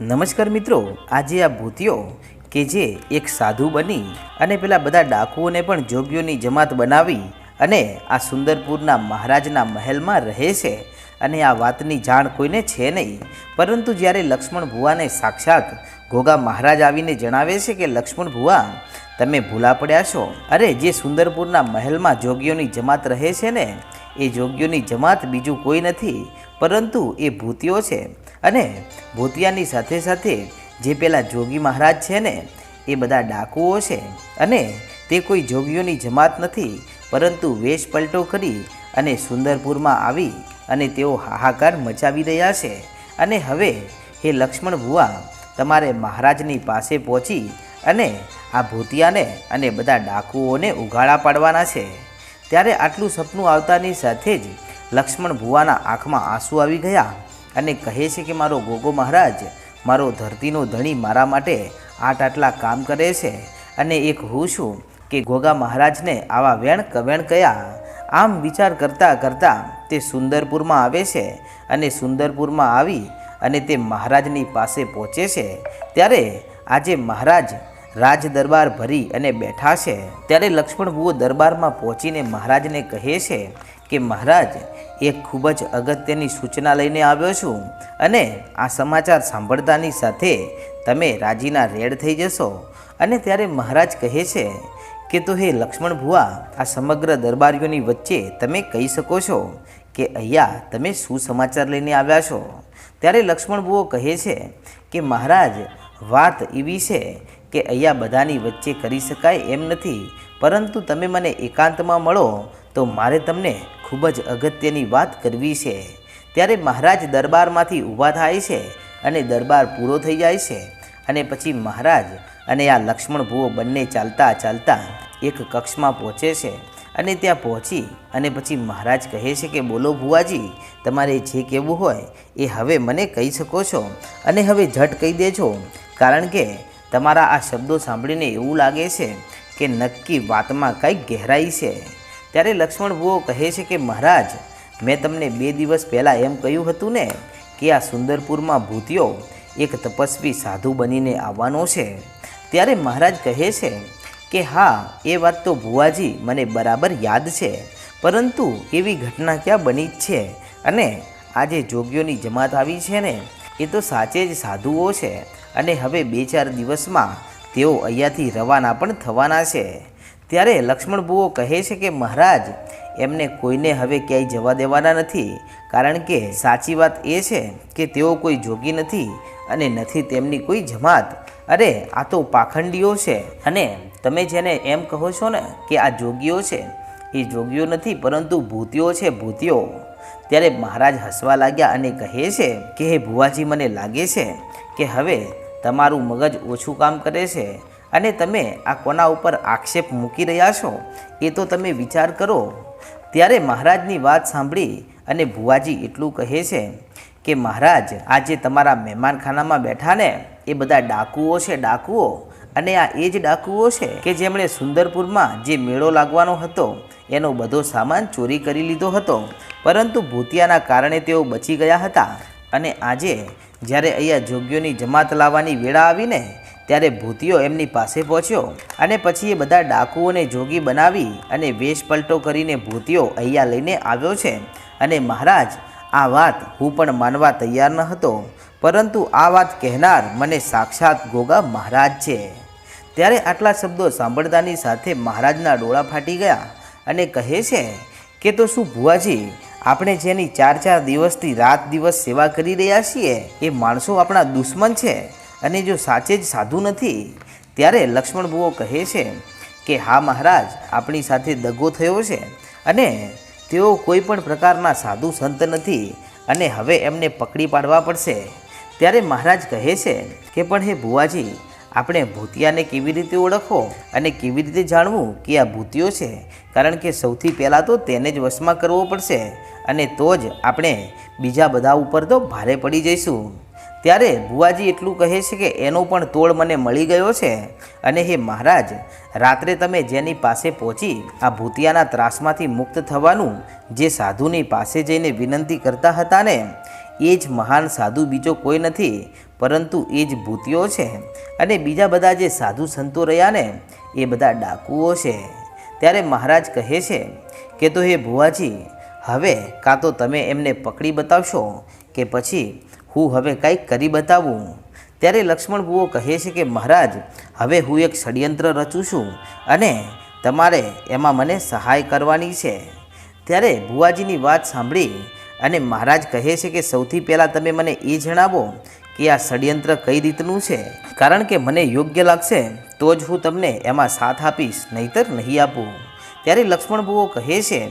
નમસ્કાર મિત્રો, આજે આ ભૂતિયો કે જે એક સાધુ બની અને પેલા બધા ડાકુઓને પણ જોગીઓની જમાત બનાવી અને આ સુંદરપુરના મહારાજના મહેલમાં રહે છે અને આ વાતની જાણ કોઈને છે નહીં. પરંતુ જ્યારે લક્ષ્મણ ભુવાને સાક્ષાત ગોગા મહારાજ આવીને જણાવે છે કે, લક્ષ્મણ ભુવા, તમે ભૂલા પડ્યા છો. અરે, જે સુંદરપુરના મહેલમાં જોગીઓની જમાત રહે છે ને, એ જોગીઓની જમાત બીજું કોઈ નથી. પરંતુ એ ભૂતિયો છે. અને ભૂતિયાની સાથે સાથે જે પેલા જોગી મહારાજ છે ને, એ બધા ડાકુઓ છે અને તે કોઈ જોગીઓની જમાત નથી, પરંતુ વેશ પલટો કરી અને સુંદરપુરમાં આવી અને તેઓ હાહાકાર મચાવી રહ્યા છે. અને હવે હે લક્ષ્મણ ભુવા, તમારે મહારાજની પાસે પહોંચી અને આ ભૂતિયાને અને બધા ડાકુઓને ઉઘાડા પાડવાના છે. ત્યારે આટલું સપનું આવતાની સાથે જ લક્ષ્મણ ભુવાના આંખમાં આંસુ આવી ગયા. અને કહે છે કે મારો ગોગો મહારાજ, મારો ધરતીનો ધણી મારા માટે આટ આટલા કામ કરે છે અને એક હું છું કે ગોગા મહારાજને આવા વેણ કવેણ કયા? આમ વિચાર કરતાં કરતાં તે સુંદરપુરમાં આવે છે અને સુંદરપુરમાં આવી અને તે મહારાજની પાસે પહોંચે છે. ત્યારે આજે મહારાજ રાજ દરબાર ભરી અને બેઠા છે. ત્યારે લક્ષ્મણ બુઓ દરબારમાં પહોંચીને મહારાજને કહે છે કે મહારાજ એક ખૂબ જ અગત્યની સૂચના લઈને આવ્યો છું. અને આ સમાચાર સાંભળતાની સાથે તમે રાજીના રેડ થઈ જશો. અને ત્યારે મહારાજ કહે છે કે, તો હે લક્ષ્મણ ભુવા, આ સમગ્ર દરબારીઓની વચ્ચે તમે કહી શકો છો કે અહીંયા તમે શું સમાચાર લઈને આવ્યા છો? ત્યારે લક્ષ્મણ ભુવો કહે છે કે, મહારાજ, વાત એવી છે કે અહીંયા બધાની વચ્ચે કરી શકાય એમ નથી. પરંતુ તમે મને એકાંતમાં મળો તો મારે તમને ખૂબ જ અગત્યની વાત કરવી છે. ત્યારે મહારાજ દરબારમાંથી ઊભા થાય છે અને દરબાર પૂરો થઈ જાય છે અને પછી મહારાજ અને આ લક્ષ્મણ ભૂવો બંને ચાલતા ચાલતા એક કક્ષમાં પહોંચે છે અને ત્યાં પહોંચી અને પછી મહારાજ કહે છે કે, બોલો ભુવાજી, તમારે જે કહેવું હોય એ હવે મને કહી શકો છો અને હવે ઝટ કહી દેજો, કારણ કે તમારા આ શબ્દો સાંભળીને એવું લાગે છે કે નક્કી વાતમાં કંઈક ગહેરાઈ છે. ત્યારે લક્ષ્મણ ભુવો કહે છે કે, મહારાજ, મેં તમને બે દિવસ પહેલાં એમ કહ્યું હતું ને કે આ સુંદરપુરમાં ભૂતિયો એક તપસ્વી સાધુ બનીને આવવાનો છે. ત્યારે મહારાજ કહે છે કે, હા, એ વાત તો ભુવાજી મને બરાબર યાદ છે, પરંતુ એવી ઘટના ક્યાં બની જ છે? અને આ જે જોગીઓની જમાત આવી છે ને, એ તો સાચે જ સાધુઓ છે. અને હવે બે ચાર દિવસમાં તેઓ અહીંયાથી રવાના પણ થવાના છે. ત્યારે લક્ષ્મણ બુઓ કહે છે કે, મહારાજ, એમને કોઈને હવે ક્યાંય જવા દેવાના નથી. કારણ કે સાચી વાત એ છે કે તેઓ કોઈ જોગી નથી અને નથી તેમની કોઈ જમાત. અરે, આ તો પાખંડીઓ છે. અને તમે જેને એમ કહો છો ને કે આ જોગીઓ છે, એ જોગીઓ નથી, પરંતુ ભૂતિઓ છે ભૂતિઓ. ત્યારે મહારાજ હસવા લાગ્યા અને કહે છે કે, હે ભુવાજી, મને લાગે છે કે હવે તમારું મગજ ઓછું કામ કરે છે. અને તમે આ કોના ઉપર આક્ષેપ મૂકી રહ્યા છો, એ તો તમે વિચાર કરો. ત્યારે મહારાજની વાત સાંભળી અને ભુવાજી એટલું કહે છે કે, મહારાજ, આજે તમારા મહેમાનખાનામાં બેઠા ને, એ બધા ડાકુઓ છે, ડાકુઓ. અને આ એ જ ડાકુઓ છે કે જેમણે સુંદરપુરમાં જે મેળો લાગવાનો હતો, એનો બધો સામાન ચોરી કરી લીધો હતો. પરંતુ ભૂતિયાના કારણે તેઓ બચી ગયા હતા. અને આજે જ્યારે અહીંયા જોગ્યોની જમાત લાવવાની વેળા આવીને ત્યારે ભૂતિયો એમની પાસે પહોંચ્યો અને પછી એ બધા ડાકુઓને જોગી બનાવી અને વેશ પલટો કરીને ભૂતિયો અહીંયા લઈને આવ્યો છે. અને મહારાજ, આ વાત હું પણ માનવા તૈયાર ન હતો, પરંતુ આ વાત કહેનાર મને સાક્ષાત ગોગા મહારાજ છે. ત્યારે આટલા શબ્દો સાંભળતાની સાથે મહારાજના ડોળા ફાટી ગયા અને કહે છે કે, તો શું ભુવાજી, આપણે જેની ચાર ચાર દિવસથી રાત દિવસ સેવા કરી રહ્યા છીએ, એ માણસો આપણા દુશ્મન છે? અને જો સાચે જ સાધુ નથી, ત્યારે લક્ષ્મણ બુઓ કહે છે કે, હા મહારાજ, આપણી સાથે દગો થયો છે અને તેઓ કોઈ પણ પ્રકારના સાધુ સંત નથી અને હવે એમને પકડી પાડવા પડશે. ત્યારે મહારાજ કહે છે કે, પણ હે ભુવાજી, આપણે ભૂતિયાને કેવી રીતે ઓળખવો અને કેવી રીતે જાણવું કે આ ભૂતિયો છે? કારણ કે સૌથી પહેલાં તો તેને જ વશમાં કરવો પડશે અને તો જ આપણે બીજા બધા ઉપર તો ભારે પડી જઈશું. ત્યારે ભુવાજી એટલું કહે છે કે એનો પણ તોળ મને મળી ગયો છે. અને હે મહારાજ, રાત્રે તમે જેની પાસે પહોંચી આ ભૂતિયાના ત્રાસમાંથી મુક્ત થવાનું જે સાધુની પાસે જઈને વિનંતી કરતા હતા ને, એ જ મહાન સાધુ બીજો કોઈ નથી, પરંતુ એ જ ભૂતિઓ છે. અને બીજા બધા જે સાધુ સંતો રહ્યા ને, એ બધા ડાકુઓ છે. ત્યારે મહારાજ કહે છે કે તો હે ભુવાજી, હવે કાં તો તમે એમને પકડી બતાવશો કે પછી હું હવે કંઈક કરી બતાવું. ત્યારે લક્ષ્મણ બુઓ કહે છે કે, મહારાજ, હવે હું એક ષડયંત્ર રચું છું અને તમારે એમાં મને સહાય કરવાની છે. ત્યારે ભુવાજીની વાત સાંભળી અને મહારાજ કહે છે કે, સૌથી પહેલાં તમે મને એ જણાવો કે આ ષડયંત્ર કઈ રીતનું છે? કારણ કે મને યોગ્ય લાગશે તો જ હું તમને એમાં સાથ આપીશ, નહીતર નહીં આપું. ત્યારે લક્ષ્મણ બુઓ કહે છે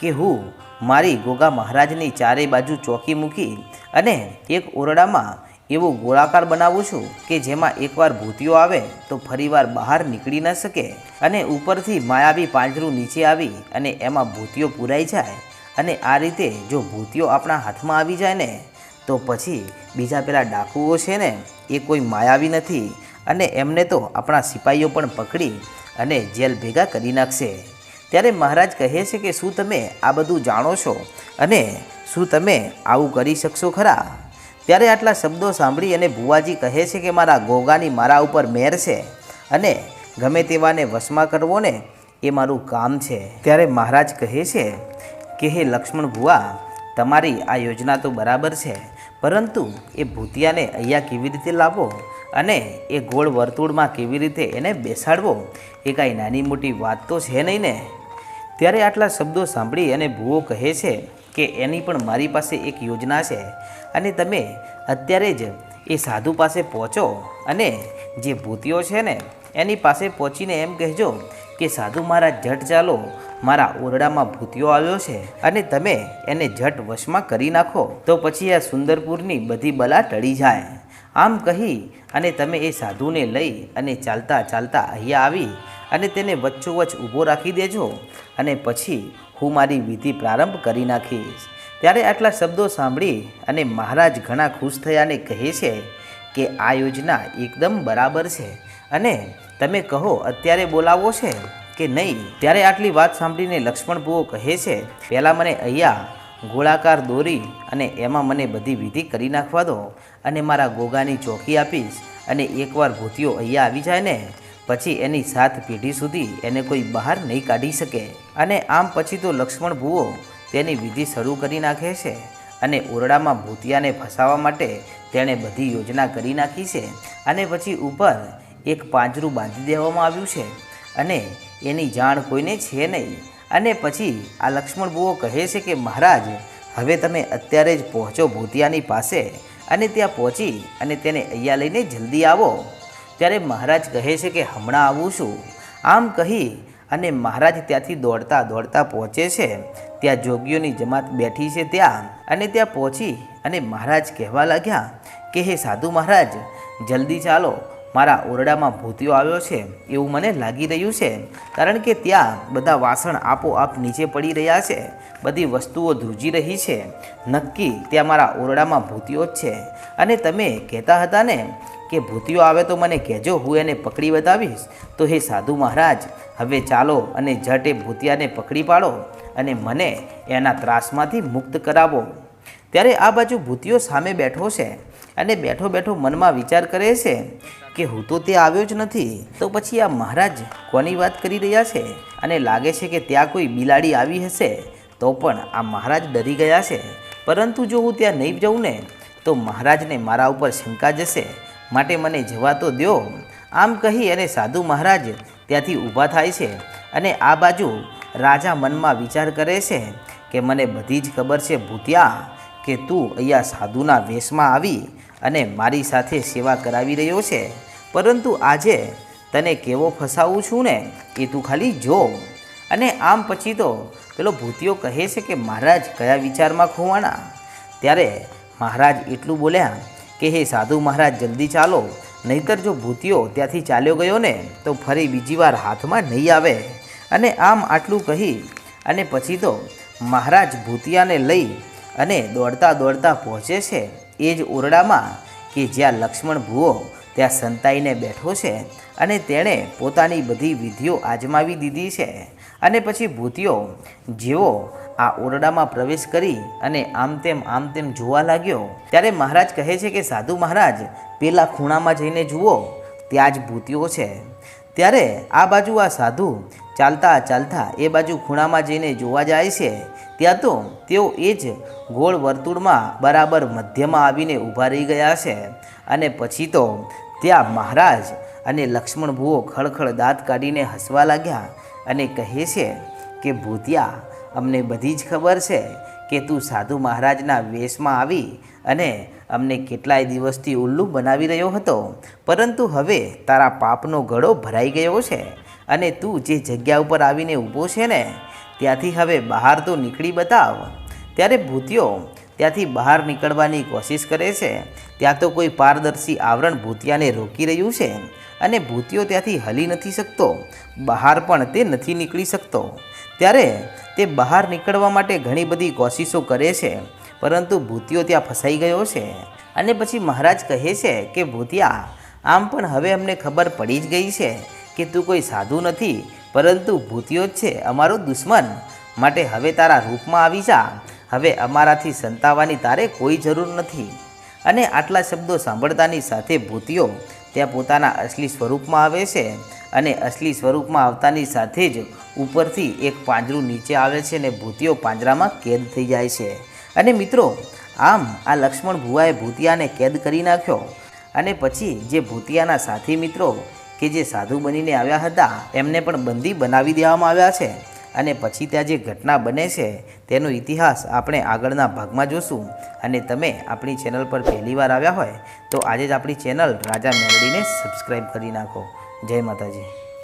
કે હું મારી ગોગા મહારાજની ચારે બાજુ ચોકી મૂકી અને એક ઓરડામાં એવો ગોળાકાર બનાવું છું કે જેમાં એકવાર ભૂતિઓ આવે તો ફરીવાર બહાર નીકળી ન શકે અને ઉપરથી માયાવી પાંજરું નીચે આવી અને એમાં ભૂતિઓ પૂરાઈ જાય અને આ રીતે જો ભૂતિઓ આપણા હાથમાં આવી જાય ને, તો પછી બીજા પેલા ડાકુઓ છે ને, એ કોઈ માયાવી નથી અને એમને તો આપણા સિપાહીઓ પણ પકડી અને જેલ ભેગા કરી નાખશે. ત્યારે મહારાજ કહે છે કે શું તમે આ બધું જાણો છો? અને શું તમે આવું કરી શકશો ખરા? ત્યારે આટલા શબ્દો સાંભળી અને ભુવાજી કહે છે કે મારા ગોગાની મારા ઉપર મેર છે અને ગમે તેવાને વશમાં કરવો ને એ મારું કામ છે. ત્યારે મહારાજ કહે છે કે, હે લક્ષ્મણ ભુવા, તમારી આ યોજના તો બરાબર છે, પરંતુ એ ભૂતિયાને અહીંયા કેવી રીતે લાવો? અને એ ગોળ વર્તુળમાં કેવી રીતે એને બેસાડવો? એ કાંઈ નાની મોટી વાત તો છે નહીં ને? ત્યારે આટલા શબ્દો સાંભળી અને ભૂવો કહે છે કે એની પણ મારી પાસે એક યોજના છે અને તમે અત્યારે જ એ સાધુ પાસે પહોંચો અને જે ભૂતિઓ છે ને, એની પાસે પહોંચીને એમ કહેજો કે સાધુ મારા જટ ચાલો, મારા ઓરડામાં ભૂતિયો આવ્યો છે અને તમે એને જટ વશમાં કરી નાખો, તો પછી આ સુંદરપુરની બધી બલા ટળી જાય. આમ કહી અને તમે એ સાધુને લઈ અને ચાલતા ચાલતા અહીંયા આવી અને તેને વચ્ચોવચ્ચ ઊભો રાખી દેજો અને પછી હું મારી વિધિ પ્રારંભ કરી નાખીશ. ત્યારે આટલા શબ્દો સાંભળી અને મહારાજ ઘણા ખુશ થયા અને કહે છે કે આ યોજના એકદમ બરાબર છે. અને તમે કહો, અત્યારે બોલાવો છે કે નહીં? ત્યારે આટલી વાત સાંભળીને લક્ષ્મણ ભુવો કહે છે, પહેલાં મને અહીંયા ગોળાકાર દોરી અને એમાં મને બધી વિધિ કરી નાખવા દો અને મારા ગોગાની ચોકી આપીશ અને એકવાર ભૂતિઓ અહીંયા આવી જાય ને પછી એની સાત પેઢી સુધી એને કોઈ બહાર નહીં કાઢી શકે. અને આમ પછી તો લક્ષ્મણ ભુવો તેની વિધિ શરૂ કરી નાખે છે અને ઓરડામાં ભૂતિયાને ફસાવવા માટે તેણે બધી યોજના કરી નાખી છે. અને પછી ઉપર એક પાંજરું બાંધી દેવામાં આવ્યું છે અને એની જાણ કોઈને છે નહીં. અને પછી આ લક્ષ્મણ બુઓ કહે છે કે, મહારાજ, હવે તમે અત્યારે જ પહોંચો ભૂતિયાની પાસે અને ત્યાં પહોંચી અને તેને અહીંયા લઈને જલ્દી આવો. ત્યારે મહારાજ કહે છે કે હમણાં આવું છું. આમ કહી અને મહારાજ ત્યાંથી દોડતા દોડતા પહોંચે છે. ત્યાં જોગીઓની જમાત બેઠી છે ત્યાં અને ત્યાં પહોંચી અને મહારાજ કહેવા લાગ્યા કે, હે સાધુ મહારાજ, જલ્દી ચાલો. મારા ઓરડામાં ભૂતિયો આવ્યો છે. એવું મને લાગી રહ્યું છે. કારણ કે ત્યાં બધા વાસણ આપોઆપ નીચે પડી રહ્યા છે. બધી વસ્તુઓ ધ્રુજી રહી છે. નક્કી ત્યાં મારા ઓરડામાં ભૂતિયો જ છે. અને તમે કહેતા હતા ને કે ભૂતિયો આવે તો મને કહેજો, હું એને પકડી બતાવીશ તો હે સાધુ મહારાજ, હવે ચાલો અને જટ ભૂતિયાને પકડી પાડો અને મને એના ત્રાસમાંથી મુક્ત કરાવો. ત્યારે આ બાજુ ભૂતિયો સામે બેઠો છે અને બેઠો બેઠો મનમાં વિચાર કરે છે કે હું તો તે આવ્યો જ નથી. તો પછી આ મહારાજ કોની વાત કરી રહ્યા છે? અને લાગે છે કે ત્યાં કોઈ બિલાડી આવી હશે? તો પણ આ મહારાજ ડરી ગયા છે. પરંતુ જો હું ત્યાં નહીં જઉં ને, તો મહારાજને મારા ઉપર શંકા જશે. માટે મને જવા તો દો આમ કહી અને સાધુ મહારાજ ત્યાંથી ઊભા થાય છે અને આ બાજુ રાજા મનમાં વિચાર કરે છે કે મને બધી જ ખબર છે ભૂતિયા, કે તું અહીંયા સાધુના વેશમાં આવી અને મારી સાથે સેવા કરાવી રહ્યો છે. પરંતુ આજે તને કેવો ફસાવું છું ને એ તું ખાલી જો. અને આમ પછી તો પેલો ભૂતિયો કહે છે કે મહારાજ કયા વિચારમાં ખોવાના ત્યારે મહારાજ એટલું બોલ્યા કે હે સાધુ મહારાજ, જલ્દી ચાલો. નહીતર જો ભૂતિયો ત્યાંથી ચાલ્યો ગયો ને, તો ફરી બીજી વાર હાથમાં નહીં આવે. અને આમ આટલું કહી, અને પછી તો મહારાજ ભૂતિયાને લઈ અને દોડતા દોડતા પહોંચે છે. એ જ ઓરડામાં કે જ્યાં લક્ષ્મણ ભુવો ત્યાં સંતાઈને બેઠો છે અને તેણે પોતાની બધી વિધિઓ આજમાવી દીધી છે. અને પછી ભૂતિયો જેવો આ ઓરડામાં પ્રવેશ કરી અને આમ તેમ આમ તેમ જોવા લાગ્યો. ત્યારે મહારાજ કહે છે કે, સાધુ મહારાજ, પેલા ખૂણામાં જઈને જુઓ, ત્યાં જ ભૂતિયો છે. ત્યારે આ બાજુ આ સાધુ ચાલતા ચાલતા એ બાજુ ખૂણામાં જઈને જોવા જાય છે. ત્યાં તો તેઓ એ જ ગોળ વર્તુળમાં બરાબર મધ્યમાં આવીને ઊભા રહી ગયા છે. અને પછી તો ત્યાં મહારાજ અને લક્ષ્મણ ભુવો ખળખળ દાંત કાઢીને હસવા લાગ્યા અને કહે છે કે, ભૂતિયા અમને બધી જ ખબર છે કે તું સાધુ મહારાજના વેશમાં આવી અને અમને કેટલાય દિવસથી ઉલ્લુ બનાવી રહ્યો હતો. પરંતુ હવે તારા પાપનો ગળો ભરાઈ ગયો છે અને તું જે જગ્યા ઉપર આવીને ઊભો છે ને, ત્યાંથી હવે બહાર તો નીકળી બતાવ. ત્યારે ભૂતિયો ત્યાંથી બહાર નીકળવાની કોશિશ કરે છે. ત્યાં તો કોઈ પારદર્શી આવરણ ભૂતિયાને રોકી રહ્યું છે અને ભૂતિયો ત્યાંથી હલી નથી શકતો. બહાર પણ તે નથી નીકળી શકતો. ત્યારે તે બહાર નીકળવા માટે ઘણી બધી કોશિશો કરે છે, પરંતુ ભૂતિયો ત્યાં ફસાઈ ગયો છે. અને પછી મહારાજ કહે છે કે, ભૂતિયા, આમ પણ હવે અમને ખબર પડી જ ગઈ છે કે તું કોઈ સાધુ નથી, પરંતુ ભૂતિયો જ છે અમારો દુશ્મન. માટે હવે તારા રૂપમાં આવી જા. હવે અમારાથી સંતાવાની તારે કોઈ જરૂર નથી. અને આટલા શબ્દો સાંભળતાની સાથે ભૂતિયો ત્યાં પોતાના અસલી સ્વરૂપમાં આવે છે. અને અસલી સ્વરૂપમાં આવતાની સાથે જ ઉપરથી એક પાંજરું નીચે આવે છે અને ભૂતિયો પાંજરામાં કેદ થઈ જાય છે. અને મિત્રો, આમ આ લક્ષ્મણ ભુવાએ ભૂતિયાને કેદ કરી નાખ્યો. અને પછી જે ભૂતિયાના સાથી મિત્રો કે જે સાધુ બનીને આવ્યા હતા, એમને પણ બંદી બનાવી દેવામાં આવ્યા છે. અને પછી ત્યાં જે ઘટના બને છે, તેનો ઇતિહાસ આપણે આગળના ભાગમાં જોશું. અને તમે આપણી ચેનલ પર પહેલીવાર આવ્યા હોય, તો આજે જ આપણી ચેનલ રાજા મેલડીને સબસ્ક્રાઈબ કરી નાખો. જય માતાજી.